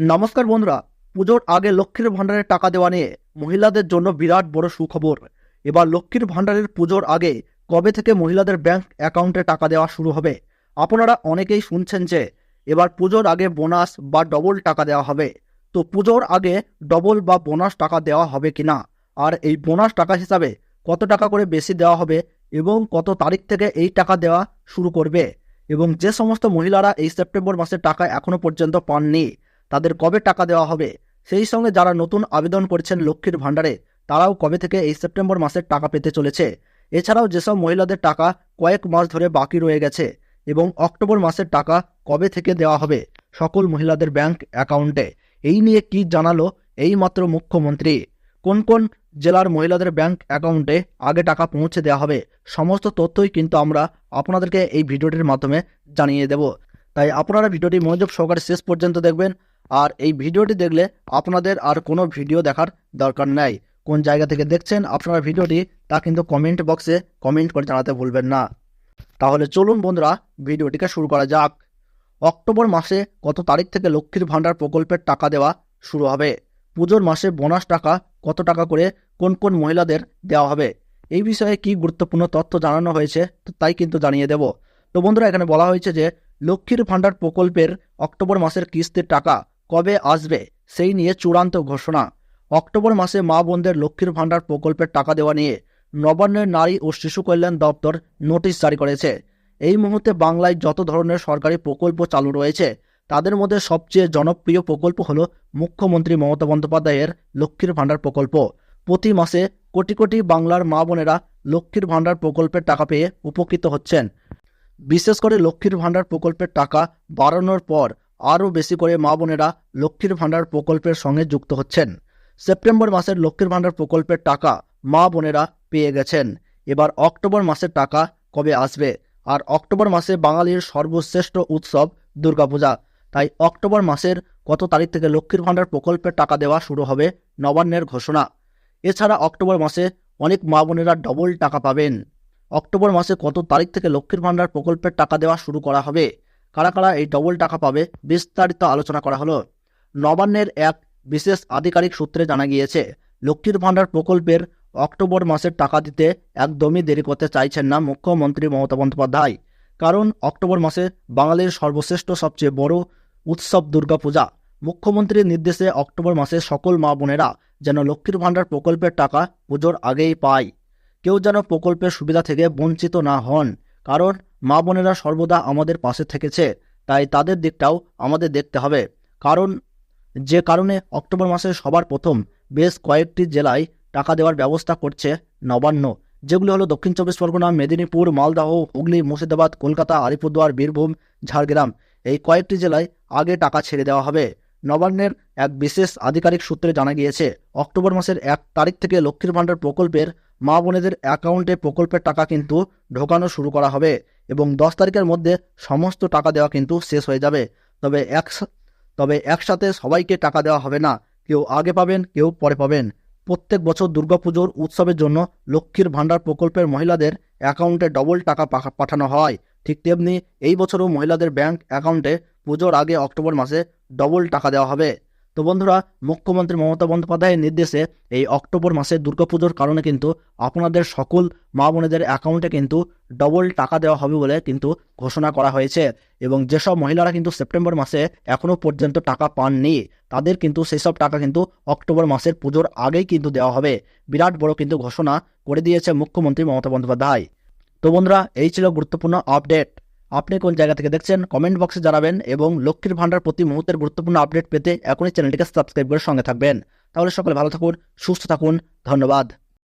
নমস্কার বন্ধুরা, পুজোর আগে লক্ষ্মীর ভাণ্ডারের টাকা দেওয়া নিয়ে মহিলাদের জন্য বিরাট বড় সুখবর। এবার লক্ষ্মীর ভাণ্ডারের পুজোর আগে কবে থেকে মহিলাদের ব্যাংক অ্যাকাউন্টে টাকা দেওয়া শুরু হবে? আপনারা অনেকেই শুনছেন যে, এবার পুজোর আগে বোনাস বা ডবল টাকা দেওয়া হবে। তো পুজোর আগে ডবল বা বোনাস টাকা দেওয়া হবে কিনা? আর এই বোনাস টাকা হিসাবে কত টাকা করে বেশি দেওয়া হবে এবং কত তারিখ থেকে এই টাকা দেওয়া শুরু করবে? এবং যে সমস্ত মহিলারা এই সেপ্টেম্বর মাসে টাকা এখনও পর্যন্ত পাননি তাদের কবে টাকা দেওয়া হবে? সেই সঙ্গে যারা নতুন আবেদন করেছেন লক্ষ্মীর ভাণ্ডারে, তারাও কবে থেকে এই সেপ্টেম্বর মাসের টাকা পেতে চলেছে? এছাড়াও যেসব মহিলাদের টাকা কয়েক মাস ধরে বাকি রয়ে গেছে এবং অক্টোবর মাসের টাকা কবে থেকে দেওয়া হবে সকল মহিলাদের ব্যাংক অ্যাকাউন্টে, এই নিয়ে কি জানালো এইমাত্র মুখ্যমন্ত্রী? কোন কোন জেলার মহিলাদের ব্যাংক অ্যাকাউন্টে আগে টাকা পৌঁছে দেওয়া হবে? সমস্ত তথ্যই কিন্তু আমরা আপনাদেরকে এই ভিডিওটির মাধ্যমে জানিয়ে দেব। তাই আপনারা ভিডিওটি মনোযোগ সহকারে শেষ পর্যন্ত দেখবেন। আর এই ভিডিওটি দেখলে আপনাদের আর কোনো ভিডিও দেখার দরকার নাই। কোন জায়গা থেকে দেখছেন আপনারা ভিডিওটি, তা কিন্তু কমেন্ট বক্সে কমেন্ট করে জানাতে ভুলবেন না। তাহলে চলুন বন্ধুরা, ভিডিওটিকে শুরু করা যাক। অক্টোবর মাসে কত তারিখ থেকে লক্ষ্মীর ভাণ্ডার প্রকল্পের টাকা দেওয়া শুরু হবে? পুজোর মাসে বোনাস টাকা কত টাকা করে কোন কোন মহিলাদের দেওয়া হবে? এই বিষয়ে কি গুরুত্বপূর্ণ তথ্য জানানো হয়েছে তাই কিন্তু জানিয়ে দেব। তো বন্ধুরা, এখানে বলা হয়েছে যে, লক্ষ্মীর ভাণ্ডার প্রকল্পের অক্টোবর মাসের কিস্তির টাকা কবে আসবে, সেই নিয়ে চূড়ান্ত ঘোষণা। অক্টোবর মাসে মা বোনদের লক্ষ্মীর ভাণ্ডার প্রকল্পের টাকা দেওয়া নিয়ে নবান্নের নারী ও শিশু কল্যাণ দপ্তর নোটিশ জারি করেছে। এই মুহূর্তে বাংলায় যত ধরনের সরকারি প্রকল্প চালু রয়েছে, তাদের মধ্যে সবচেয়ে জনপ্রিয় প্রকল্প হল মুখ্যমন্ত্রী মমতা বন্দ্যোপাধ্যায়ের লক্ষ্মীর ভাণ্ডার প্রকল্প। প্রতি মাসে কোটি কোটি বাংলার মা বোনেরা লক্ষ্মীর ভাণ্ডার প্রকল্পের টাকা পেয়ে উপকৃত হচ্ছেন। বিশেষ করে লক্ষ্মীর ভাণ্ডার প্রকল্পের টাকা বাড়ানোর পর আরও বেশি করে মা বোনেরা লক্ষ্মীর ভাণ্ডার প্রকল্পের সঙ্গে যুক্ত হচ্ছেন। সেপ্টেম্বর মাসের লক্ষ্মীর ভাণ্ডার প্রকল্পের টাকা মা বোনেরা পেয়ে গেছেন। এবার অক্টোবর মাসের টাকা কবে আসবে? আর অক্টোবর মাসে বাঙালির সর্বশ্রেষ্ঠ উৎসব দুর্গাপূজা। তাই অক্টোবর মাসের কত তারিখ থেকে লক্ষ্মীর ভাণ্ডার প্রকল্পের টাকা দেওয়া শুরু হবে নবান্নের ঘোষণা। এছাড়া অক্টোবর মাসে অনেক মা বোনেরা ডবল টাকা পাবেন। অক্টোবর মাসে কত তারিখ থেকে লক্ষ্মীর ভাণ্ডার প্রকল্পের টাকা দেওয়া শুরু করা হবে? কারা কারা এই ডবল টাকা পাবে বিস্তারিত আলোচনা করা হলো। নবান্নের এক বিশেষ আধিকারিক সূত্রে জানা গিয়েছে, লক্ষ্মীর ভাণ্ডার প্রকল্পের অক্টোবর মাসের টাকা দিতে একদমই দেরি করতে চাইছেন না মুখ্যমন্ত্রী মমতা বন্দ্যোপাধ্যায়। কারণ অক্টোবর মাসে বাঙালির সর্বশ্রেষ্ঠ সবচেয়ে বড় উৎসব দুর্গাপূজা। মুখ্যমন্ত্রীর নির্দেশে অক্টোবর মাসে সকল মা বোনেরা যেন লক্ষ্মীর ভাণ্ডার প্রকল্পের টাকা পুজোর আগেই পায়। কেউ যেন প্রকল্পের সুবিধা থেকে বঞ্চিত না হন। কারণ মা বোনেরা সর্বদা আমাদের পাশে থেকেছে, তাই তাদের দিকটাও আমাদের দেখতে হবে। কারণ, যে কারণে অক্টোবর মাসে সবার প্রথম বেশ কয়েকটি জেলায় টাকা দেওয়ার ব্যবস্থা করছে নবান্ন, যেগুলো হলো দক্ষিণ চব্বিশ পরগনা, মেদিনীপুর মালদাহ হুগলি, মুর্শিদাবাদ, কলকাতা, আলিপুরদুয়ার, বীরভূম, ঝাড়গ্রাম। এই কয়েকটি জেলায় আগে টাকা ছেড়ে দেওয়া হবে। নবান্নের এক বিশেষ আধিকারিক সূত্রে জানা গিয়েছে, অক্টোবর মাসের এক তারিখ থেকে লক্ষ্মীর ভাণ্ডার প্রকল্পের মা বোনেদের অ্যাকাউন্টে প্রকল্পের টাকা কিন্তু ঢোকানো শুরু করা হবে এবং দশ তারিখের মধ্যে সমস্ত টাকা দেওয়া কিন্তু শেষ হয়ে যাবে। তবে এক তবে একসাথে সবাইকে টাকা দেওয়া হবে না। কেউ আগে পাবেন, কেউ পরে পাবেন। প্রত্যেক বছর দুর্গাপুজোর উৎসবের জন্য লক্ষ্মীর ভাণ্ডার প্রকল্পের মহিলাদের অ্যাকাউন্টে ডবল টাকা পাঠানো হয়। ঠিক তেমনি এই বছরও মহিলাদের ব্যাংক অ্যাকাউন্টে পুজোর আগে অক্টোবর মাসে ডবল টাকা দেওয়া হবে। তো বন্ধুরা, মুখ্যমন্ত্রী মমতা বন্দ্যোপাধ্যায়ের নির্দেশে এই অক্টোবর মাসে দুর্গাপুজোর কারণে কিন্তু আপনাদের সকল মা বোনেদের অ্যাকাউন্টে কিন্তু ডবল টাকা দেওয়া হবে বলে কিন্তু ঘোষণা করা হয়েছে। এবং যেসব মহিলারা কিন্তু সেপ্টেম্বর মাসে এখনও পর্যন্ত টাকা পাননি, তাদের কিন্তু সেসব টাকা কিন্তু অক্টোবর মাসের পুজোর আগেই কিন্তু দেওয়া হবে। বিরাট বড় কিন্তু ঘোষণা করে দিয়েছে মুখ্যমন্ত্রী মমতা বন্দ্যোপাধ্যায়। তো বন্ধুরা, এই ছিল গুরুত্বপূর্ণ আপডেট আপনি কোন জায়গা থেকে দেখছেন কমেন্ট বক্সে জানাবেন এবং লক্ষ্মীর ভাণ্ডার প্রতি মুহূর্তের গুরুত্বপূর্ণ আপডেট পেতে এখনই চ্যানেলটিকে সাবস্ক্রাইব করে সঙ্গে থাকবেন। তাহলে সকলে ভালো থাকুন, সুস্থ থাকুন, ধন্যবাদ।